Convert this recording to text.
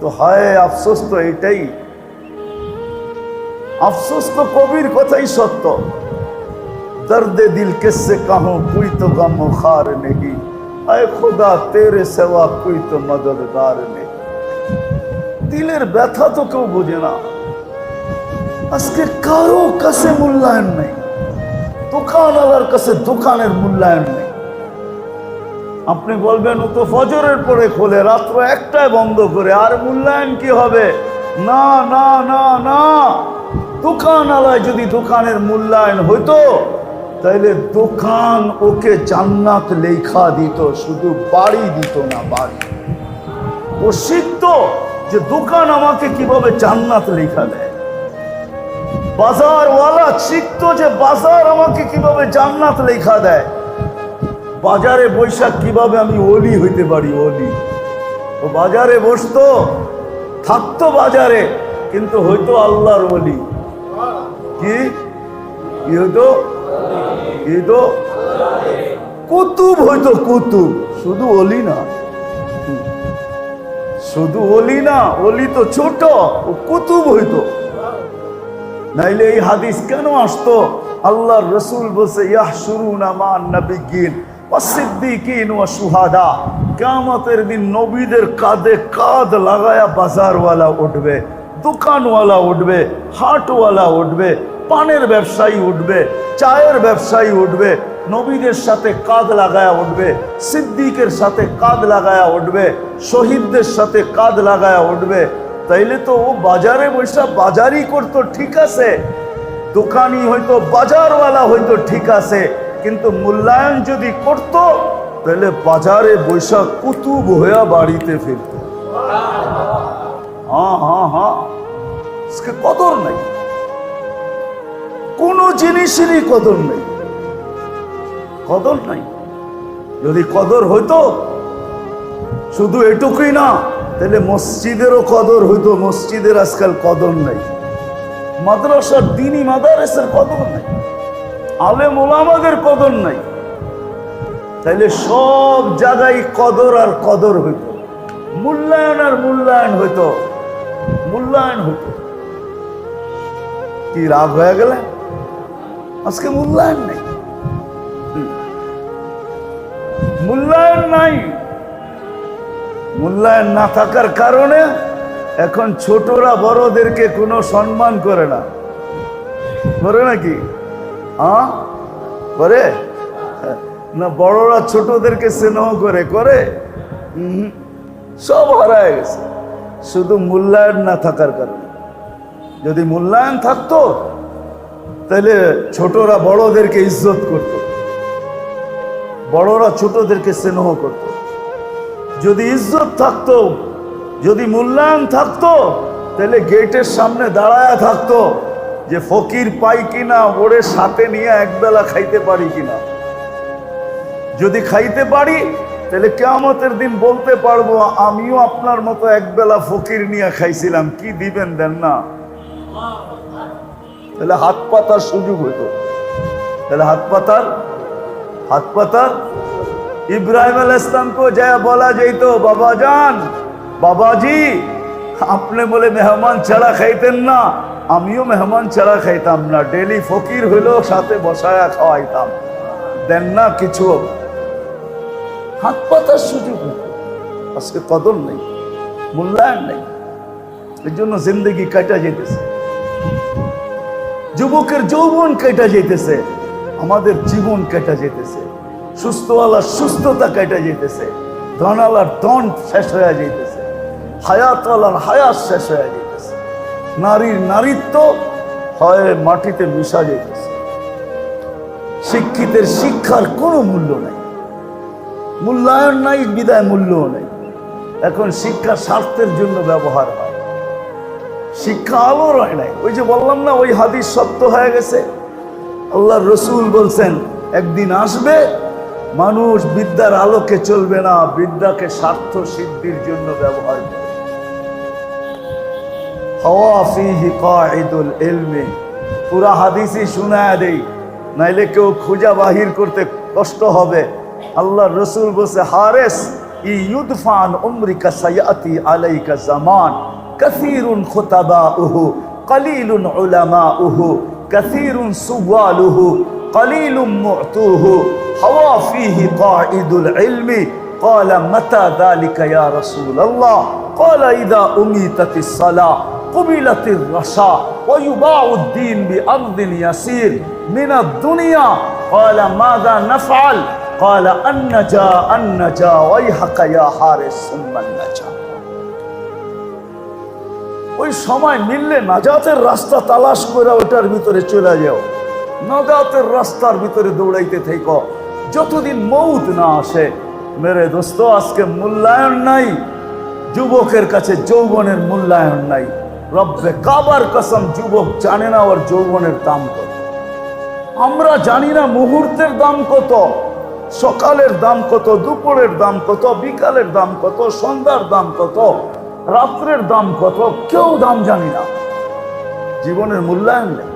কিন্তু হায় আফসোস তো এটাই আফসোস তো কবির কথাই সত্য দর্দে দিল কেসে কাহো কুই তো গম খার নেহি আয় খোদা তেরে সেবা কুই তো মদদগার নেহি দিলের ব্যথা তো কেউ বোঝে না আজকে কারো কাছে মূল্যায়ন নেই দোকানওয়ালার কাছে দোকানের মূল্যায়ন নেই আপনি বলবেন, ও তো ফজরের পরে খোলে, রাত্র একটায় বন্ধ করে, আর মূল্যায়ন কি হবে? না না না না। দোকানওয়ালায় যদি দোকানের মূল্যায়ন হইতো, তাইলে দোকান ওকে জান্নাত লেখা দিত, শুধু বাড়ি দিত না বাড়ি। ও শিখত যে দোকান আমাকে কীভাবে জান্নাত লেখা দেয়। বাজারওয়ালা শিখত যে বাজার আমাকে কীভাবে জান্নাত লেখা দেয়। বাজারে বৈশাখ কীভাবে আমি অলি হইতে পারি, অলি? ও বাজারে বসতো, থাকতো বাজারে, কিন্তু হয়তো আল্লাহর অলি। কি? হইতো? কি হইতো? কুতুব হইতো কুতুব, শুধু অলি না। শুধু অলি না, অলি তো ছোট, ও কুতুব হইতো। নাইলে এই হাদিস কেন আসতো? আল্লাহর রসুল বসে ইয়াহ শুরু নামান নবিগিন অসিদ্দিকিন ও সুহাদা কেমতের দিন নবীদের কাঁধে কাঁধ লাগায়া বাজারওয়ালা উঠবে, দোকানওয়ালা উঠবে, হাটওয়ালা উঠবে, পানের ব্যবসায়ী উঠবে, চায়ের ব্যবসায়ী উঠবে, নবীদের সাথে কাঁধ লাগায়া উঠবে, সিদ্দিকের সাথে কাঁধ লাগায়া উঠবে, শহীদদের সাথে কাঁধ লাগায়া উঠবে। তাইলে তো ও বাজারে বৈশা বাজারই করতো ঠিক আছে, দোকানি হয়তো বাজারওয়ালা হয়তো ঠিক আছে কিন্তু মূল্যায়ন যদি করত, তাহলে বাজারে বৈশা কুতুব হইয়া বাড়িতে ফিরত। হ্যাঁ হ্যাঁ হ্যাঁ। কদর নেই। কোনো জিনিসেরই কদর নেই। কদর নাই। যদি কদর হইতো, শুধু এটুকুই না, তাহলে মসজিদেরও কদর হইতো। মসজিদের আজকাল কদর নাই। মাদ্রাসার দিনই মাদারেসের কদর নাই। আলেম ওলামাদের কদর নাই। তাইলে সব জায়গায় কদর আর কদর হইত। মূল্যায়ন আর মূল্যায়ন হইত। মূল্যায়ন হইতো। কি রাগ হয়ে গেলে? আজকে মূল্যায়ন নেই। মূল্যায়ন নাই। মূল্যায়ন না থাকার কারণে এখন ছোটরা বড়দেরকে কোনো সম্মান করে না। করে নাকি? হ্যাঁ করে? না, বড়রা ছোটদেরকে স্নেহ করে করে। সব হারায় গেছে। শুধু মূল্যায়ন না থাকার কারণে। যদি মূল্যায়ন থাকতো, তাহলে ছোটরা বড়দেরকে ইজ্জত করত। বড়রা ছোটদেরকে স্নেহ করত। যদি ইজ্জত থাকতো, যদি মূল্যায়ন থাকতো, তাহলে গেটের সামনে দাঁড়ায়া থাকতো। যে ফকির পাই কিনা, ওরে সাথে নিয়ে একবেলা খাইতে পারি কিনা। যদি খাইতে পারি, তাহলে কেয়ামতের দিন বলতে পারব, আমিও আপনার মতো একবেলা ফকির নিয়ে খাইছিলাম, কি দিবেন দেন না? তাহলে হাত পাতার সুযোগ হইতো। তাহলে হাত পাতার হাত পাতার, ইব্রাহিম আল ইসলামকে যা বলা যেত বাবা যান বাবাজি, আপনি বলে মেহমান ছাড়া খাইতেন না। আমিও মেহমান ছাড়া খাইতাম না। ডেলি ফকির হইলেও সাথে বসায়া খাওয়াইতাম। দেন না কিছু। হাত পাতার সুযোগ আজকে কদর নেই, মূল্যায়ন নেই। এর জন্য জিন্দগি কাটা যেতেছে যুবকের যৌবন কেটে যেতেছে আমাদের জীবন কেটে যেতেছে সুস্থওয়ালার সুস্থতা কেটে যেতেছে ধনালার ধন শেষ হয়ে যেতেছে হায়াতওয়ালার হায়াত শেষ হয়ে যেতেছে নারীর নারীত্ব হয় মাটিতে মিশা যেতেছে। শিক্ষিতের শিক্ষার কোনো মূল্য নেই। মূল্যায়ন নাই, বিদায় মূল্যও নেই। এখন শিক্ষা স্বার্থের জন্য ব্যবহার হয়। শিক্ষা আলোর হয় নাই। ওই যে বললাম না, ওই হাদিস সত্য হয়ে গেছে। আল্লাহ রসুল বলছেন, একদিন আসবে, মানুষ বিদ্যার আলোকে চলবে না, বিদ্যাকে স্বার্থ সিদ্ধির জন্য ব্যবহার করবে। পুরা হাদিসই শোনায় দেই নাইলে কেউ খুঁজা বাহির করতে কষ্ট হবে আল্লাহ রসুল বসে হারেস يدفع عن عمرك سيأتي عليك زمان كثير خطباؤه قليل علماؤه كثير سواله قليل معطوه هوى فيه قاعد العلم قال متى ذلك يا رسول الله قال إذا أميتت الصلاة قبلت الرشا ويباع الدين بأرض يسير من الدنيا قال ماذا نفعل قال النجا النجا ويحك يا حارس ثم النجا ওই সময় মিললে নাজাতের রাস্তা তালাশ করে ওটার ভিতরে চলে যাও নাজাতের রাস্তার ভিতরে দৌড়াইতে থেকো যতদিন মৌত না আসে মেরে দোস্ত আজকে মূল্যায়ন নাই যুবকের কাছে যৌবনের মূল্যায়ন নাই রব্বে কাবার কসম যুবক জানে না ওর যৌবনের দাম কত। আমরা জানি না মুহূর্তের দাম কত, সকালের দাম কত, দুপুরের দাম কত, বিকালের দাম কত, সন্ধ্যার দাম কত, রাত্রের দাম কত, কেউ দাম জানি না। জীবনের মূল্যায়ন নেই।